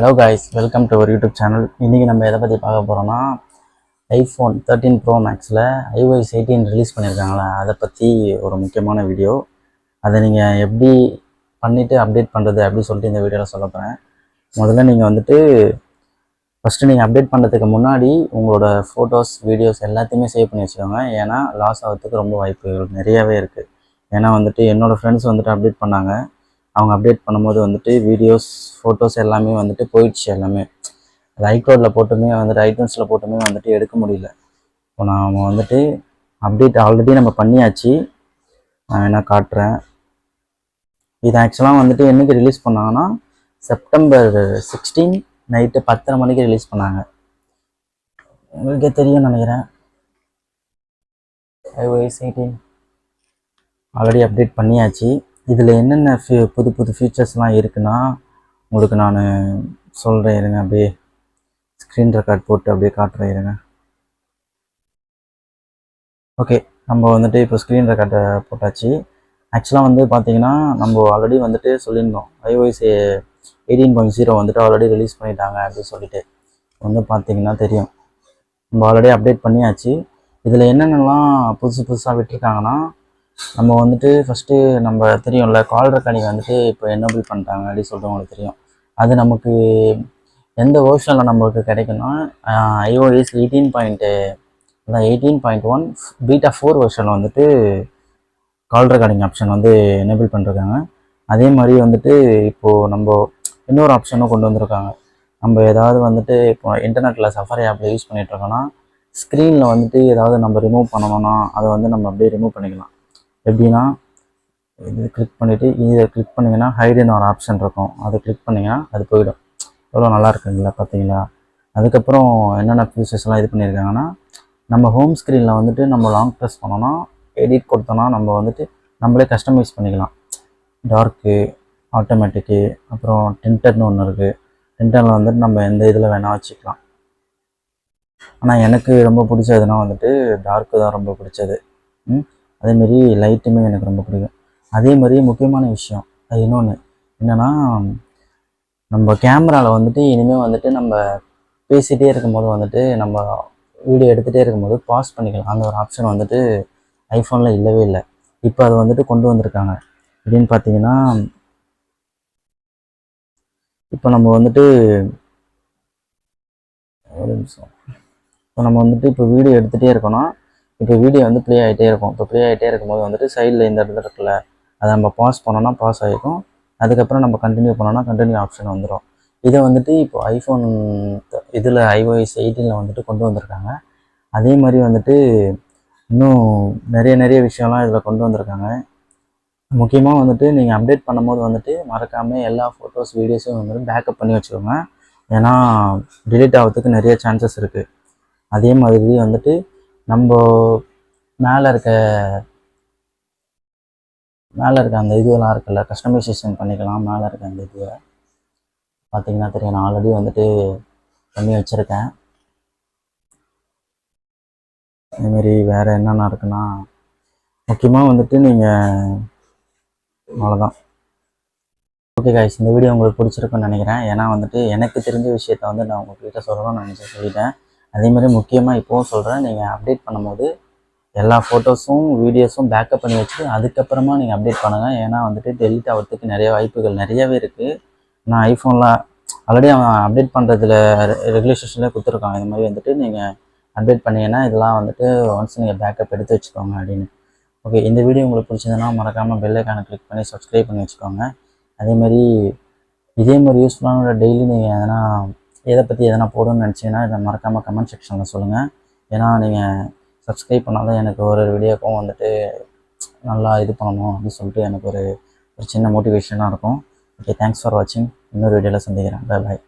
Hello guys welcome to our YouTube channel இன்றைக்கி நம்ம எதை பற்றி பார்க்க போகிறோம்னா ஐஃபோன் தேர்ட்டீன் ப்ரோ மேக்ஸில் ஐஒஎஸ் எயிட்டீன் ரிலீஸ் பண்ணியிருக்காங்களே அதை பற்றி ஒரு முக்கியமான வீடியோ அதை நீங்கள் எப்படி பண்ணிவிட்டு அப்டேட் பண்ணுறது அப்படி சொல்லிட்டு இந்த வீடியோவில் சொல்ல போகிறேன் முதல்ல நீங்கள் வந்துட்டு ஃபஸ்ட்டு நீங்கள் அப்டேட் பண்ணுறதுக்கு முன்னாடி உங்களோட ஃபோட்டோஸ் வீடியோஸ் எல்லாத்தையுமே சேவ் பண்ணி வச்சுக்கோங்க. ஏன்னா லாஸ் ஆகிறதுக்கு ரொம்ப வாய்ப்புகள் நிறையாவே இருக்குது ஏன்னா வந்துட்டு என்னோடய ஃப்ரெண்ட்ஸ் வந்துட்டு அப்டேட் பண்ணாங்க. அவங்க அப்டேட் பண்ணும்போது வந்துட்டு வீடியோஸ் ஃபோட்டோஸ் எல்லாமே வந்துட்டு போயிடுச்சு எல்லாமே. அது ஐக்ளோடில் போட்டுமே வந்துட்டு ஐட்டன்ஸில் போட்டுமே வந்துட்டு எடுக்க முடியல. இப்போ நான் வந்துட்டு அப்டேட் ஆல்ரெடி நம்ம பண்ணியாச்சு. நான் வேணால் காட்டுறேன். இது ஆக்சுவலாக வந்துட்டு என்னைக்கு ரிலீஸ் பண்ணாங்கன்னா செப்டம்பர் சிக்ஸ்டீன் நைட்டு பத்தரை மணிக்கு ரிலீஸ் பண்ணாங்க. உங்களுக்கே தெரியும் நினைக்கிறேன். ஐஓஎஸ் எயிட்டீன் ஆல்ரெடி அப்டேட் பண்ணியாச்சு. இதில் என்னென்ன ஃபியூ புது புது ஃபீச்சர்ஸ்லாம் இருக்குன்னா உங்களுக்கு நான் சொல்கிறேன் இருங்க அப்படியே ஸ்க்ரீன் ரெக்கார்ட் போட்டு அப்படியே காட்டுறேன் இருங்க. ஓகே நம்ம வந்துட்டு இப்போ ஸ்க்ரீன் ரெக்கார்டை போட்டாச்சு. ஆக்சுவலாக வந்து பார்த்தீங்கன்னா நம்ம ஆல்ரெடி வந்துட்டு சொல்லியிருந்தோம். ஐஓஎஸ் எயிட்டீன் பாயிண்ட் ஜீரோ வந்துட்டு ஆல்ரெடி ரிலீஸ் பண்ணிட்டாங்க அப்படின்னு சொல்லிட்டு. வந்து பார்த்தீங்கன்னா தெரியும். நம்ம ஆல்ரெடி அப்டேட் பண்ணியாச்சு. இதில் என்னென்னலாம் புதுசு புதுசாக விட்டுருக்காங்கன்னா நம்ம வந்துட்டு ஃபஸ்ட்டு நம்ம தெரியும்ல கால் ரெக்கார்டிங் வந்துட்டு இப்போ என்னபிள் பண்ணிட்டாங்க அப்படின்னு சொல்லிட்டு உங்களுக்கு தெரியும். அது நமக்கு எந்த வேர்ஷனில் நம்மளுக்கு கிடைக்குன்னா ஐஓஎஸ் எயிட்டீன் பாயிண்ட்டு அதான் eighteen point one beta four வெர்ஷனில் வந்துட்டு கால் ரெக்கார்டிங் ஆப்ஷன் வந்து எனேபிள் பண்ணிருக்காங்க. அதே மாதிரி வந்துட்டு இப்போது நம்ம இன்னொரு ஆப்ஷனும் கொண்டு வந்திருக்காங்க. நம்ம ஏதாவது வந்துட்டு இப்போ இன்டர்நெட்டில் சஃபாரி ஆப்பில் யூஸ் பண்ணிகிட்ருக்கோன்னா ஸ்க்ரீனில் வந்துட்டு ஏதாவது நம்ம ரிமூவ் பண்ணணும்னா அதை வந்து நம்ம அப்படியே ரிமூவ் பண்ணிக்கலாம். எப்படின்னா இது கிளிக் பண்ணிவிட்டு இதை கிளிக் பண்ணிங்கன்னா ஹைடுன்னு ஒரு ஆப்ஷன் இருக்கும். அதை கிளிக் பண்ணிங்கன்னா அது போயிடும். எவ்வளோ நல்லா இருக்குங்களா பார்த்தீங்களா? அதுக்கப்புறம் என்னென்ன ஃபியூச்சர்ஸ்லாம் இது பண்ணியிருக்காங்கன்னா நம்ம ஹோம் ஸ்க்ரீனில் வந்துட்டு நம்ம லாங் ப்ரெஸ் பண்ணோன்னா எடிட் கொடுத்தோன்னா நம்ம வந்துட்டு நம்மளே கஸ்டமைஸ் பண்ணிக்கலாம். டார்க்கு ஆட்டோமேட்டிக்கு அப்புறம் டின்டர்னு ஒன்று இருக்குது டின்டரில் வந்துட்டு நம்ம எந்த இதில் வேணால் வச்சுக்கலாம். ஆனால் எனக்கு ரொம்ப பிடிச்சதுன்னா வந்துட்டு டார்க்கு தான் ரொம்ப பிடிச்சது. ம்? அதேமாரி லைட்டுமே எனக்கு ரொம்ப பிடிக்கும். அதே மாதிரி முக்கியமான விஷயம் அது இன்னொன்று என்னென்னா நம்ம கேமராவில் வந்துட்டு இனிமேல் வந்துட்டு நம்ம பேசிகிட்டே இருக்கும்போது வந்துட்டு நம்ம வீடியோ எடுத்துகிட்டே இருக்கும்போது பாஸ் பண்ணிக்கலாம். அந்த ஒரு ஆப்ஷன் வந்துட்டு ஐஃபோனில் இல்லவே இல்லை. இப்போ அதை வந்துட்டு கொண்டு வந்திருக்காங்க. அப்படின்னு பார்த்தீங்கன்னா இப்போ நம்ம வந்துட்டு ஒரு நிமிஷம். இப்போ நம்ம வந்துட்டு இப்போ வீடியோ எடுத்துகிட்டே இருக்கோன்னா இப்போ வீடியோ வந்து ப்ளே ஆகிட்டே இருக்கும். இப்போ ப்ளே ஆகிட்டே இருக்கும்போது வந்துட்டு சைடில் இந்த இடத்துல இருக்குல்ல அதை நம்ம பாஸ் பண்ணோன்னா பாஸ் ஆகிருக்கும் அதுக்கப்புறம் நம்ம கண்டினியூ பண்ணோன்னா கண்டினியூ ஆப்ஷன் வந்துடும் இதை வந்துட்டு இப்போ ஐஃபோன் இதில் ஐஓஎஸ் எயிட்டீனில் வந்துட்டு கொண்டு வந்திருக்காங்க. அதே மாதிரி வந்துட்டு இன்னும் நிறைய நிறைய விஷயம்லாம் இதில் கொண்டு வந்திருக்காங்க. முக்கியமாக வந்துட்டு நீங்கள் அப்டேட் பண்ணும்போது வந்துட்டு மறக்காமல் எல்லா ஃபோட்டோஸ் வீடியோஸும் வந்துட்டு பேக்கப் பண்ணி வச்சுக்கோங்க. ஏன்னா டிலீட் ஆகிறதுக்கு நிறைய சான்சஸ் இருக்குது அதே மாதிரி வந்துட்டு நம்ம மேலே இருக்க மேலே இருக்க அந்த இதுவெல்லாம் இருக்குல்ல கஸ்டமைசேஷன் பண்ணிக்கலாம் மேலே இருக்க அந்த இதுவை. பார்த்தீங்கன்னா தெரியும் நான் ஆல்ரெடி வந்துட்டு பண்ணி வச்சுருக்கேன். இதுமாரி வேறு என்னென்ன இருக்குன்னா முக்கியமாக வந்துட்டு நீங்கள் அவ்வளோதான் ஓகே காய்ஸ் இந்த வீடியோ உங்களுக்கு பிடிச்சிருக்குன்னு நினைக்கிறேன். ஏன்னா வந்துட்டு எனக்கு தெரிஞ்ச விஷயத்த வந்து நான் உங்கள்கிட்ட சொல்லணும்னு நினச்சி சொல்லிட்டேன். அதே மாதிரி முக்கியமாக இப்போவும் சொல்கிறேன் நீங்கள் அப்டேட் பண்ணும்போது எல்லா ஃபோட்டோஸும் வீடியோஸும் பேக்கப் பண்ணி வச்சு அதுக்கப்புறமா நீங்கள் அப்டேட் பண்ணுங்கள் ஏன்னா வந்துட்டு டெலிட் ஆகிறதுக்கு நிறைய வாய்ப்புகள் நிறையவே இருக்குது நான் ஐஃபோனில் ஆல்ரெடி அவன் அப்டேட் பண்ணுறதுல ரெகுலேஷன்லேயே கொடுத்துருக்கான். இது மாதிரி வந்துட்டு நீங்கள் அப்டேட் பண்ணீங்கன்னா இதெல்லாம் வந்துட்டு ஒன்ஸ் நீங்கள் பேக்கப் எடுத்து வச்சுக்கோங்க அப்படின்னு. ஓகே இந்த வீடியோ உங்களுக்கு பிடிச்சதுன்னா மறக்காமல் பெல்லைக்கான கிளிக் பண்ணி சப்ஸ்கிரைப் பண்ணி வச்சுக்கோங்க. அதேமாதிரி இதே மாதிரி யூஸ்ஃபுல்லான டெய்லி நீங்கள் எதனா எதை பற்றி எதனா போடணும்னு நினச்சிங்கன்னா இதை மறக்காமல் கமெண்ட் செக்ஷனில் சொல்லுங்கள் ஏன்னா நீங்கள் சப்ஸ்கிரைப் பண்ணால் தான் எனக்கு ஒரு வீடியோக்கும் வந்துட்டு நல்லா இது பண்ணணும் அப்படின்னு சொல்லிட்டு எனக்கு ஒரு ஒரு சின்ன மோட்டிவேஷனாக இருக்கும். ஓகே தேங்க்ஸ் ஃபார் வாட்சிங் இன்னொரு வீடியோவில் சந்திக்கிறேன். பாய் பாய்